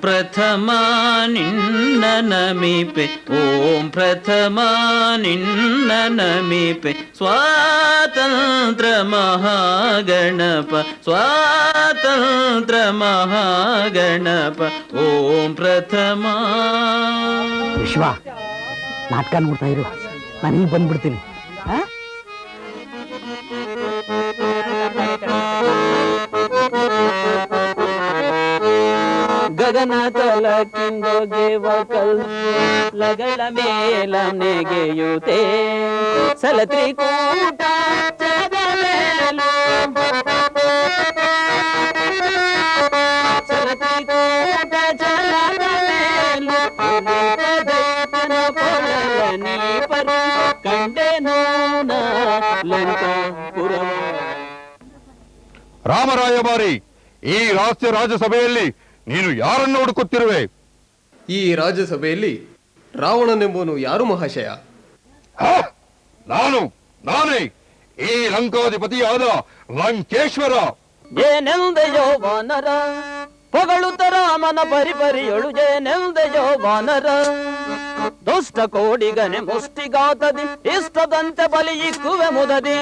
ಪ್ರಥಮ ನಿನ್ನ ನಮಿಪೆ, ಓಂ ಪ್ರಥಮ ನಿನ್ನ ನಮಿಪೆ ಸ್ವಾತಂತ್ರ ಮಹಾಗಣಪ ಸ್ವಾತಂತ್ರ ಮಹಾಗಣಪ, ಓಂ ಪ್ರಥಮ. ವಿಶ್ವ, ನಾಟಕ ನೋಡ್ತಾ ಇರು, ನಾನು ಈಗ ಬಂದ್ಬಿಡ್ತೀನಿ. ತ್ರಿಕೂಟ ಜಲದ ಮೇಲು ದೈತನ ಕೊಳಲ ನೀಪರು ಕಂಡೆನೋ ನಾ ಲಂಕಾಪುರವ ರಾಮರಾಯಬಾರಿ ಈ ರಹಸ್ಯ ರಾಜಸಭೆಯಲ್ಲಿ ನೀನು ಯಾರನ್ನು ಹುಡುಕುತ್ತಿರುವೆ? ಈ ರಾಜ್ಯಸಭೆಯಲ್ಲಿ ರಾವಣನೆಂಬುವನು ಯಾರು ಮಹಾಶಯ? ಹ? ನಾನು ನಾನೇ. ಈ ಲಂಕಾಧಿಪತಿಯಾದ ಲಂಕೇಶ್ವರ. ಏನೆಂದೆಯೋ ವಾನರ ಪೊಗಳುತ್ತ ರಾಮನ ಪರಿಪರಿಯೊಳು ಏನೆಂದೆಯೋ ವಾನರ ದುಷ್ಟ ಕೋಡಿಗನೆ ಮುಷ್ಟಿಗಾತದಿ ಇಷ್ಟದಂತೆ ಬಲಿಯಿಕ್ಕುವೆ ಮುದದಿ.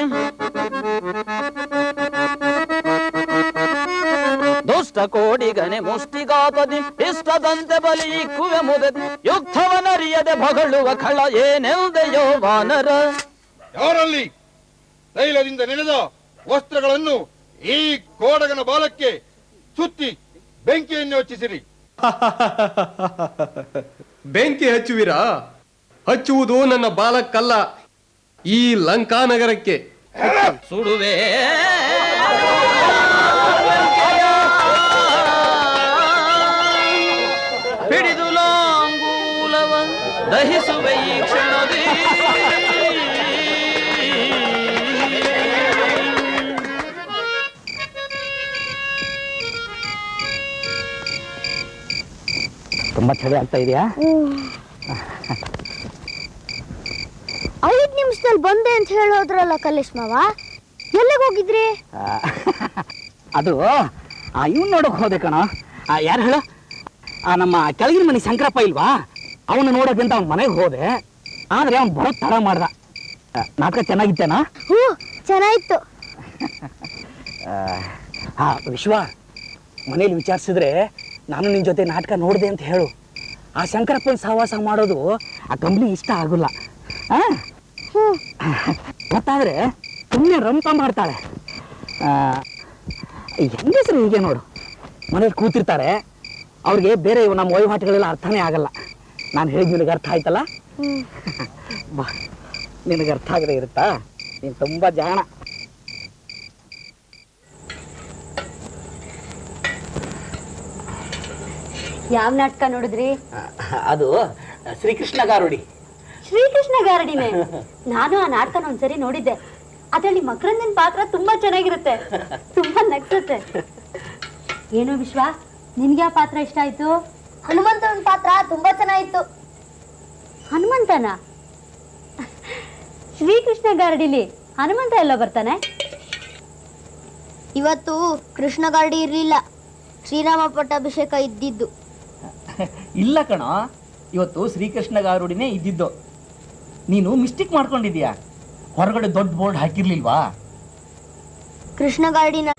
ದುಷ್ಟ ಕೋಡಿಗನೆ ಮುಷ್ಟಿಗಾತದಿ ಇಷ್ಟದಂತೆ ಬಲಿ ಇಕ್ಕುವೆ ಮುದದಿ ಯುದ್ಧವನರಿಯದೆ ಬಗಳುವ ಖಳ ಏನೆಲ್ದೆಯೋ ವಾನರ? ಯಾರಲ್ಲಿ? ತೈಲದಿಂದ ನೆನೆದ ವಸ್ತ್ರಗಳನ್ನು ಈ ಕೋಡಗನ ಬಾಲಕ್ಕೆ ಸುತ್ತಿ ಬೆಂಕಿಯನ್ನು ಹಚ್ಚಿಸಿರಿ. ಬೆಂಕಿ ಹಚ್ಚುವಿರಾ? ಹಚ್ಚುವುದು ನನ್ನ ಬಾಲಕ್ಕಲ್ಲ. ಈ ಲಂಕಾನಗರಕ್ಕೆ. ಸುಡುವೆ ದಹಿಸುವೆ ಈ ಕ್ಷಣದಿ ತುಂಬಾ ಚಳಿ ಆಗ್ತಾ ಇದೆಯಾ? ಐದ್ ನಿಮಿಷದಲ್ಲಿ ಬಂದೆ ಅಂತ ಹೇಳೋದ್ರಲ್ಲ ಕಲೇಶ್ ಮಾವ ಎಲ್ಲಿಗೆ ಹೋಗಿದ್ರಿ? ಅದು ಆ ಇವ್ನು ನೋಡಕ್ ಹೋದೆ ಕಣ. ಯಾರು ಹೇಳ? ಆ ನಮ್ಮ ಕೆಳಗಿನ ಮನೆ ಶಂಕರಪ್ಪ ಇಲ್ವಾ? ಅವನು ನೋಡೋಕ್ಕಿಂತ ಅವ್ನ ಮನೆಗೆ ಹೋದೆ. ಆದ್ರೆ ಅವ್ನು ಬಹಳ ತಡ ಮಾಡ್ದ. ಆ, ನಾಟಕ ಚೆನ್ನಾಗಿತ್ತೇನಾ? ಹ್ಞೂ ಚೆನ್ನಾಗಿತ್ತು. ಹಾ ವಿಶ್ವ ಮನೇಲಿ ವಿಚಾರಿಸಿದ್ರೆ ನಾನು ನಿನ್ನ ಜೊತೆ ನಾಟಕ ನೋಡಿದೆ ಅಂತ ಹೇಳು. ಆ ಶಂಕರಪ್ಪನ ಸಹವಾಸ ಮಾಡೋದು ಆ ಕಂಪ್ನಿ ಇಷ್ಟ ಆಗೋಲ್ಲ. ಆ? ಗೊತ್ತಾದ್ರೆ ಸುಮ್ಮನೆ ರಂಪ ಮಾಡ್ತಾಳೆ. ಆ, ಹೆಂಗಸರು ಹೀಗೆ ನೋಡು? ಮನೇಲಿ ಕೂತಿರ್ತಾರೆ. ಅವ್ರಿಗೆ ಬೇರೆ ಇವು ನಮ್ಮ ವಹಿವಾಟುಗಳೆಲ್ಲ ಅರ್ಥನೇ ಆಗಲ್ಲ. ನಾನು ಹೇಳಿದ್ ನಿನಗೆ ಅರ್ಥ ಆಯ್ತಲ್ಲ? ಬಾ ನಿನಗೆ ಅರ್ಥ ಆಗದೆ ಇರುತ್ತಾ? ನೀನು ತುಂಬಾ ಜಾಣ. ಯಾವ ನಾಟಕ ನೋಡಿದ್ರಿ? ಅದು ಶ್ರೀಕೃಷ್ಣ ಗಾರುಡಿ. ಶ್ರೀಕೃಷ್ಣ ಗಾರಡಿನೇ? ನಾನು ಆ ನಾಟಕನ ಒಂದ್ಸರಿ ನೋಡಿದ್ದೆ. ಅದರಲ್ಲಿ ಮಕರಂದನ್ ಪಾತ್ರ ತುಂಬಾ ಚೆನ್ನಾಗಿರುತ್ತೆ. ತುಂಬಾ ನಗ್ಸುತ್ತೆ. ಏನು ವಿಶ್ವ ನಿನ್ಗೆ ಯಾವ ಪಾತ್ರ ಇಷ್ಟ ಆಯ್ತು? ಹನುಮಂತನ ಪಾತ್ರ ತುಂಬಾ ಚೆನ್ನಾಗಿತ್ತು. ಹನುಮಂತನ? ಶ್ರೀಕೃಷ್ಣ ಗಾರ್ಡಿಲಿ ಹನುಮಂತ ಎಲ್ಲ ಬರ್ತಾನೆ? ಇವತ್ತು ಕೃಷ್ಣ ಗಾರ್ಡಿ ಇರಲಿಲ್ಲ. ಶ್ರೀರಾಮ ಪಟ್ಟಾಭಿಷೇಕ ಇದ್ದಿದ್ದು. ಇಲ್ಲ ಕಣ ಇವತ್ತು ಶ್ರೀಕೃಷ್ಣ ಗಾರುಡಿನೇ ಇದ್ದಿದ್ದು. ನೀನು ಮಿಸ್ಟೇಕ್ ಮಾಡ್ಕೊಂಡಿದ್ಯಾ ಹೊರಗಡೆ ದೊಡ್ಡ ಬೋರ್ಡ್ ಹಾಕಿರ್ಲಿಲ್ವಾ? ಕೃಷ್ಣ ಗಾಡಿನ